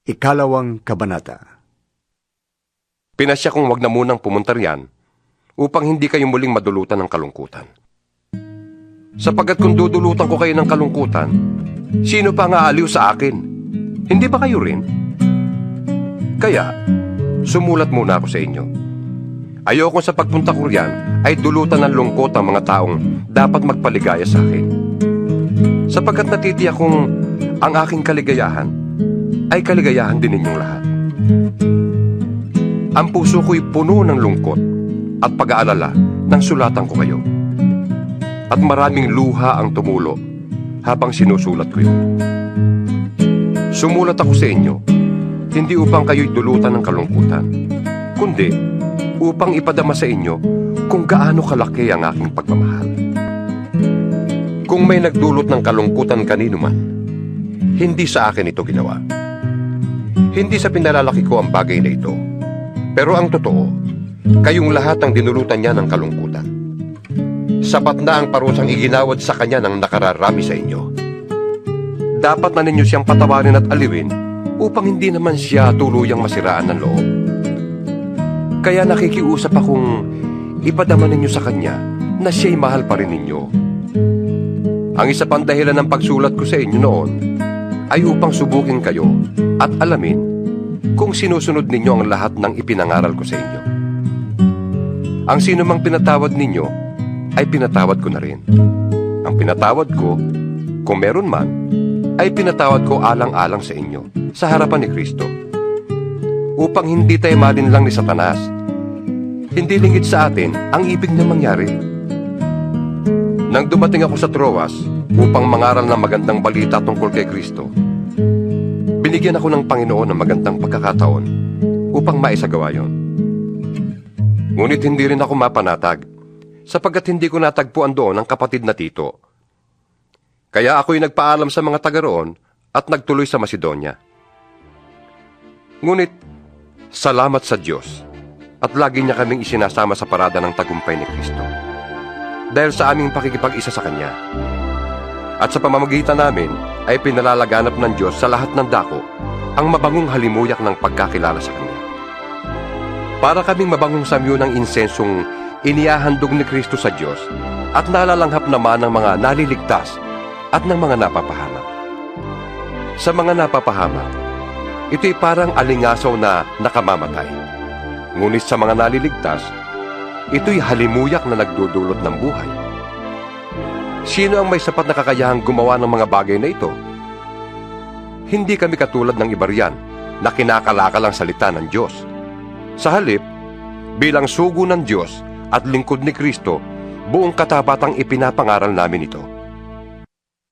Ikalawang Kabanata Pinasya kong wag na munang pumunta riyan upang hindi kayo muling madulutan ng kalungkutan. Sapagkat kung dudulutan ko kayo ng kalungkutan, sino pa nga aliw sa akin? Hindi ba kayo rin? Kaya, sumulat muna ako sa inyo. Ayoko sa pagpunta ko riyan ay dulutan ng lungkot ang mga taong dapat magpaligaya sa akin. Sapagkat natitiyak kong ang aking kaligayahan ay kaligayahan din ninyong lahat. Ang puso ko'y puno ng lungkot at pag-aalala nang sulatan ko kayo. At maraming luha ang tumulo habang sinusulat ko yun. Sumulat ako sa inyo, hindi upang kayo'y dulutan ng kalungkutan, kundi upang ipadama sa inyo kung gaano kalaki ang aking pagmamahal. Kung may nagdulot ng kalungkutan kanino man, hindi sa akin ito ginawa. Hindi sa pinalalaki ko ang bagay na ito. Pero ang totoo, kayong lahat ang dinulutan niya ng kalungkutan. Sapat na ang parusang iginawad sa kanya ng nakararami sa inyo. Dapat na ninyo siyang patawarin at aliwin upang hindi naman siya tuluyang masiraan ng loob. Kaya nakikiusap akong ipadama ninyo sa kanya na siya'y mahal pa rin ninyo. Ang isa pang dahilan ng pagsulat ko sa inyo noon ay upang subukin kayo at alamin kung sinusunod ninyo ang lahat ng ipinangaral ko sa inyo. Ang sino mang pinatawad ninyo ay pinatawad ko na rin. Ang pinatawad ko, kung meron man, ay pinatawad ko alang-alang sa inyo, sa harapan ni Kristo. Upang hindi tayo malinlang ni Satanas, hindi lingid sa atin ang ibig na mangyari. Nang dumating ako sa Troas upang mangaral ng magandang balita tungkol kay Kristo, binigyan ako ng Panginoon ng magandang pagkakataon upang maisagawa yon. Ngunit hindi rin ako mapanatag sapagkat hindi ko natagpuan doon ang kapatid na Tito. Kaya ako'y nagpaalam sa mga taga roon at nagtuloy sa Macedonia. Ngunit, salamat sa Diyos at lagi niya kaming isinasama sa parada ng tagumpay ni Kristo. Dahil sa aming pakikipag-isa sa Kanya. At sa pamamagitan namin ay pinalalaganap ng Diyos sa lahat ng dako ang mabangong halimuyak ng pagkakilala sa Kanya. Para kaming mabangong samyo ng insensong inihahandog ni Kristo sa Diyos at nalalanghap naman ng mga naliligtas at ng mga napapahamak. Sa mga napapahamak, ito'y parang alingasaw na nakamamatay. Ngunit sa mga naliligtas, ito'y halimuyak na nagdudulot ng buhay. Sino ang may sapat na kakayahang gumawa ng mga bagay na ito? Hindi kami katulad ng iba riyan na kinakalakal ang salita ng Diyos. Sa halip, bilang sugo ng Diyos at lingkod ni Kristo, buong katabatang ipinapangaral namin ito.